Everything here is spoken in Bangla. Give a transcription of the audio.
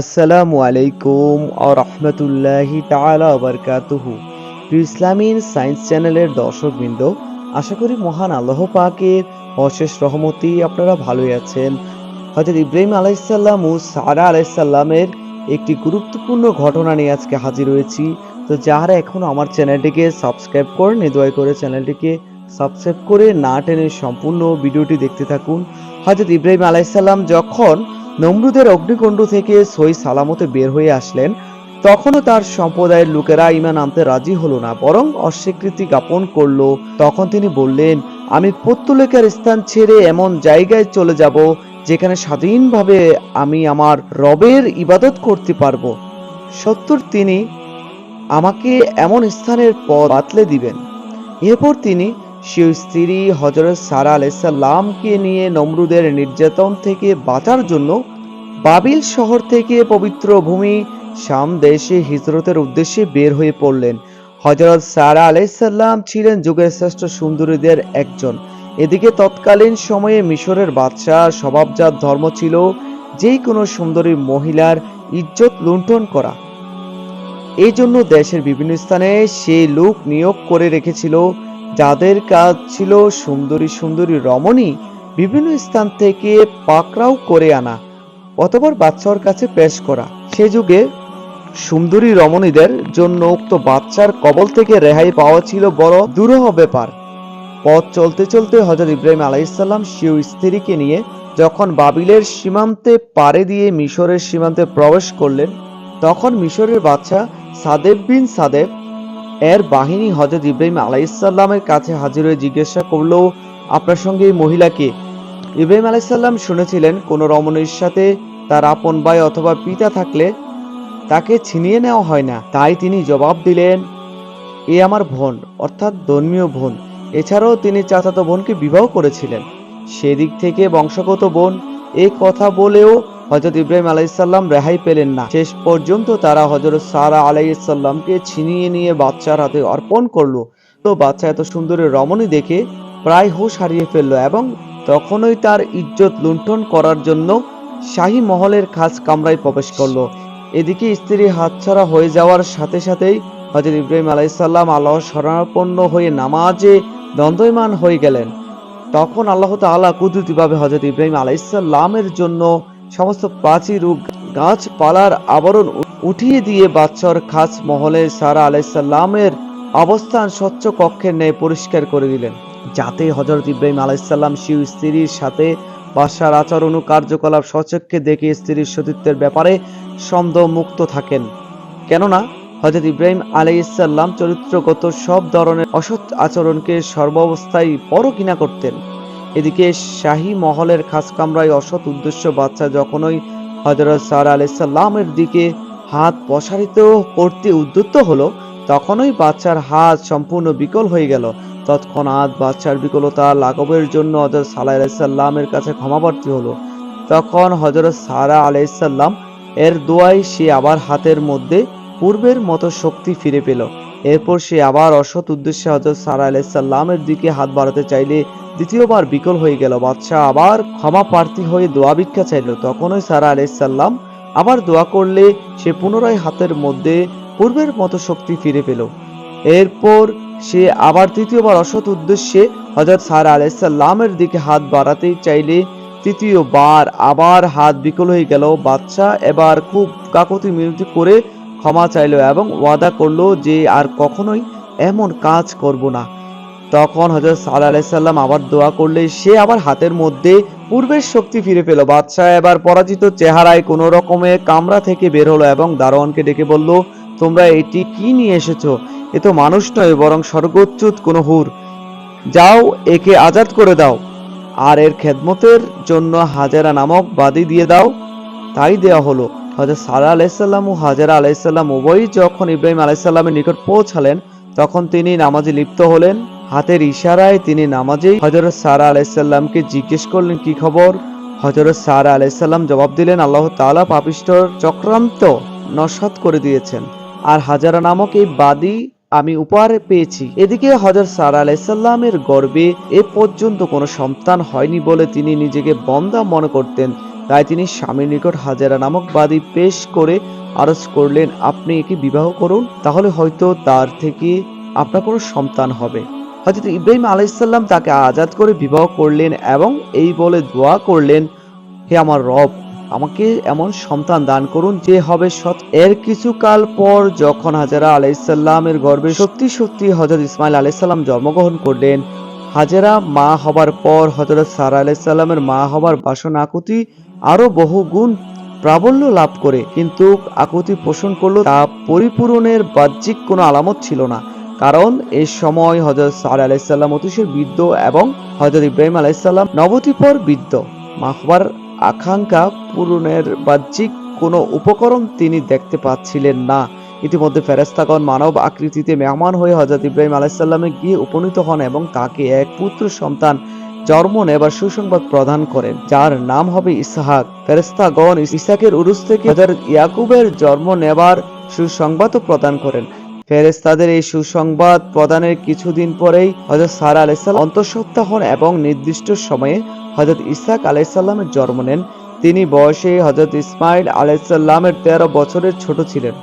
আসসালামু আলাইকুম ও রহমতুল্লাহি তাআলা বারকাতুহু। ইসলামিন সায়েন্স চ্যানেলের দর্শকবৃন্দ, আশা করি মহান আল্লাহ পাকের অশেষ রহমতি আপনারা ভালোই আছেন। হযরত ইব্রাহিম আলাইসাল্লাম ও সারা আলাইসাল্লামের একটি গুরুত্বপূর্ণ ঘটনা নিয়ে আজকে হাজির হয়েছি। তো যারা এখনও আমার চ্যানেলটিকে সাবস্ক্রাইব করেন দয়া করে চ্যানেলটিকে সাবস্ক্রাইব করে না টেনে সম্পূর্ণ ভিডিওটি দেখতে থাকুন। হযরত ইব্রাহিম আলাইসাল্লাম যখন নমরুদের অগ্নিকুণ্ড থেকে সই সালামতে বের হয়ে আসলেন। তখনও তার সম্প্রদায়ের লোকেরা ইমান আনতে রাজি হলো না, বরং অস্বীকৃতি জ্ঞাপন করল। তখন তিনি বললেন, আমি পত্তলেকার স্থান ছেড়ে এমন জায়গায় চলে যাব, যেখানে স্বাধীনভাবে আমি আমার রবের ইবাদত করতে পারব। সত্তর তিনি আমাকে এমন স্থানের পথ বাতলে দিবেন। এরপর তিনি সে স্ত্রী হজরত সারা আলাইসাল্লামকে নিয়ে নমরুদের নির্যাতন থেকে বাঁচার জন্য বাবিল শহর থেকে পবিত্র ভূমি শাম দেশে হিজরতের উদ্দেশ্যে বের হয়ে পড়লেন। হজরত সারা আলাইসাল্লাম ছিলেন যুগের শ্রেষ্ঠ সুন্দরীদের একজন। এদিকে তৎকালীন সময়ে মিশরের বাদশাহ স্বভাবজাত ধর্ম ছিল যেই কোনো সুন্দরী মহিলার ইজ্জত লুণ্ঠন করা। এই জন্য দেশের বিভিন্ন স্থানে সে লোক নিয়োগ করে রেখেছিল। যাদের কাজ ছিল সুন্দরী সুন্দরী রমণী বিভিন্ন স্থান থেকে পাকড়াও করে আনা, অতপর বাচ্চার কাছে পেশ করা। সে যুগে সুন্দরী রমণীদের জন্য উক্ত বাচ্চার কবল থেকে রেহাই পাওয়া ছিল বড় দুরূহ ব্যাপার। পথ চলতে চলতে হজরত ইব্রাহিম আলাইসাল্লাম শিও স্ত্রীকে নিয়ে যখন বাবিলের সীমান্তে পাড়ে দিয়ে মিশরের সীমান্তে প্রবেশ করলেন, তখন মিশরের বাচ্চা সাদেব বিন সাদেব এর বাহিনী হজরত ইব্রাহিম আলাইসাল্লামের কাছে হাজির হয়ে জিজ্ঞাসা করল, আপনার সঙ্গে এই মহিলাকে ইব্রাহিম আলাইসাল্লাম শুনেছিলেন, কোনো রমণীর সাথে তার আপন ভাই অথবা পিতা থাকলে তাকে ছিনিয়ে নেওয়া হয় না। তাই তিনি জবাব দিলেন, এ আমার বোন, অর্থাৎ ধর্মীয় বোন। এছাড়াও তিনি চাচাতো বোনকে বিবাহ করেছিলেন। সেদিক থেকে বংশগত বোন। এই কথা বলেও হজরত ইব্রাহিম আলাইসাল্লাম রেহাই পেলেন না। শেষ পর্যন্ত তারা হজরত সারা আলাইসাল্লামকে ছিনিয়ে নিয়ে বাচ্চার হাতে অর্পণ করল। তো বাচ্চা এত সুন্দরী রমণী দেখে প্রায় হুঁশ হারিয়ে ফেলল এবং তখনই তার ইজ্জত লুণ্ঠন করার জন্য শাহী মহলের খাস কামরায় প্রবেশ করল। এদিকে স্ত্রী হাতছাড়া হয়ে যাওয়ার সাথে সাথেই হজরত ইব্রাহিম আলাইসাল্লাম আল্লাহ শরণাপন্ন হয়ে নামাজে দ্বন্দ্বয়মান হয়ে গেলেন। তখন আল্লাহ তাআলা কুদরতিভাবে হজরত ইব্রাহিম আলাইসাল্লামের জন্য সমস্ত প্রাচীর গাছপালার আবরণ উঠিয়ে দিয়ে বাচ্চার খাস মহলে সারা আলাইসাল্লামের অবস্থান স্বচ্ছ কক্ষের ন্যায় পরিষ্কার করে দিলেন। যাতে হজরত ইব্রাহিম আলাইসাল্লাম শিউ স্ত্রীর সাথে বাদশার আচরণ ও কার্যকলাপ সচক্ষে দেখে স্ত্রীর সতীত্বের ব্যাপারে সন্দেহ মুক্ত থাকেন। কেননা হজরত ইব্রাহিম আলাইসাল্লাম চরিত্রগত সব ধরনের অসৎ আচরণকে সর্বাবস্থায় ঘৃণা করতেন। এদিকে শাহী মহলের খাস কামরায় অসৎ উদ্দেশ্য বাচ্চা যখনই হজরত সার আলাইসাল্লামের দিকে হাত প্রসারিত করতে উদ্যুত হলো, তখনই বাচ্চার হাত সম্পূর্ণ বিকল হয়ে গেল। তৎক্ষণাৎ বাচ্চার বিকলতা লাঘবের জন্য হজরত সালাহ আলাইসাল্লামের কাছে ক্ষমাপ্রার্থী হলো। তখন হজরত সারা আলাইসাল্লাম এর দোয়ায় সে আবার হাতের মধ্যে পূর্বের মতো শক্তি ফিরে পেল। এরপর সে আবার অসৎ উদ্দেশ্যে হজরত সারা আলাইসাল্লামের দিকে হাত বাড়াতে চাইলে দ্বিতীয়বার বিকল হয়ে গেল। বাদশাহ আবার ক্ষমা প্রার্থী হয়ে দোয়া ভিক্ষা চাইল। তখনই সারা আলাইসাল্লাম আবার দোয়া করলে সে পুনরায় হাতের মধ্যে পূর্বের মতো শক্তি ফিরে পেল। এরপর সে আবার তৃতীয়বার অসৎ উদ্দেশ্যে হজরত সারা আলাইসাল্লামের দিকে হাত বাড়াতে চাইলে তৃতীয়বার আবার হাত বিকল হয়ে গেল। বাচ্চা এবার খুব কাকতি মিনতি করে ক্ষমা চাইলো এবং ওয়াদা করল যে আর কখনোই এমন কাজ করব না। তখন হজরত সাল্লাহ আলাইসাল্লাম আবার দোয়া করলে সে আবার হাতের মধ্যে পূর্বের শক্তি ফিরে পেল। বাদশাহ এবার পরাজিত চেহারায় কোনো রকমে কামরা থেকে বের হলো এবং দারোয়ানকে ডেকে বলল, তোমরা এটি কি নিয়ে এসেছ? এ তো মানুষ নয়, বরং স্বর্গচ্যুত কোনো হুর। যাও, একে আজাদ করে দাও। আর এর খেদমতের জন্য হাজারা নামক বাদী দিয়ে দাও। তাই দেওয়া হলো। হজরত সারা আলাইসাল্লাম ও হাজারা আলাইসাল্লাম উভয়ই যখন ইব্রাহিম আলাইসাল্লামের নিকট পৌঁছালেন, তখন তিনি নামাজে লিপ্ত হলেন। হাতের ইশারায় তিনি নামাজেই হজরত সারা আলাইসাল্লামকে জিজ্ঞেস করলেন, কি খবর? হজরত সারা আলাইসাল্লাম জবাব দিলেন, আল্লাহ তাআলা পাপিষ্টর চক্রান্ত নস্বাত করে দিয়েছেন, আর হাজারা নামক এই বাদী আমি উপহার পেয়েছি। এদিকে হজরত সারা আলাইসাল্লামের গর্বে এ পর্যন্ত কোনো সন্তান হয়নি বলে তিনি নিজেকে বন্দা মনে করতেন। তাই তিনি স্বামীর নিকট হাজেরা নামক বাদী পেশ করে আরজ করলেন, আপনি একে বিবাহ করুন, তাহলে হয়তো তার থেকে আপনার কোনো সন্তান হবে। হযরত ইব্রাহিম আলাইসাল্লাম তাকে আজাদ করে বিবাহ করলেন এবং এই বলে দোয়া করলেন, হে আমার রব, আমাকে এমন সন্তান দান করুন যে হবে সৎ। এর কিছুকাল পর যখন হাজারা আলাইসাল্লামের গর্ভে সত্যি সত্যি হজরত ইসমাইল আলাইসাল্লাম জন্মগ্রহণ করলেন, হাজেরা মা হবার পর হজরত সারা আলাইসাল্লামের মা হবার বাসনা আকুতি আরও বহু গুণ প্রাবল্য লাভ করে, কিন্তু আকুতি পোষণ করল তা পরিপূরণের বাহ্যিক কোনো আলামত ছিল না। কারণ এই সময় হজরত সারা আলাইসাল্লাম অতিশয় বৃদ্ধ এবং হজরত ইব্রাহিম আলাইসাল্লাম নবতিপর বৃদ্ধ। মা হবার আকাঙ্ক্ষা পূরণের বাহ্যিক কোনো উপকরণ তিনি দেখতে পাচ্ছিলেন না। ইতিমধ্যে ফেরেস্তাগণ মানব আকৃতিতে মেহমান হয়ে হজরত ইব্রাহিম আলাইসাল্লামে গিয়ে উপনীত হন এবং তাকে এক পুত্র সন্তান জন্ম নেবার সুসংবাদ প্রদান করেন, যার নাম হবে ইসহাক। ফেরেস্তাগণ ইসাকের উরুস থেকে হজরত ইয়াকুবের জন্ম নেবার সুসংবাদও প্রদান করেন। ফেরেস্তাদের এই সুসংবাদ প্রদানের কিছুদিন পরেই হজরত সারা আলাইসাল্লাম অন্তঃসত্ত্বা হন এবং নির্দিষ্ট সময়ে হজরত ইসাক আলাইসাল্লামের জন্ম নেন। তিনি বয়সে হজরত ইসমাইল আলাইসাল্লামের তেরো বছরের ছোট ছিলেন।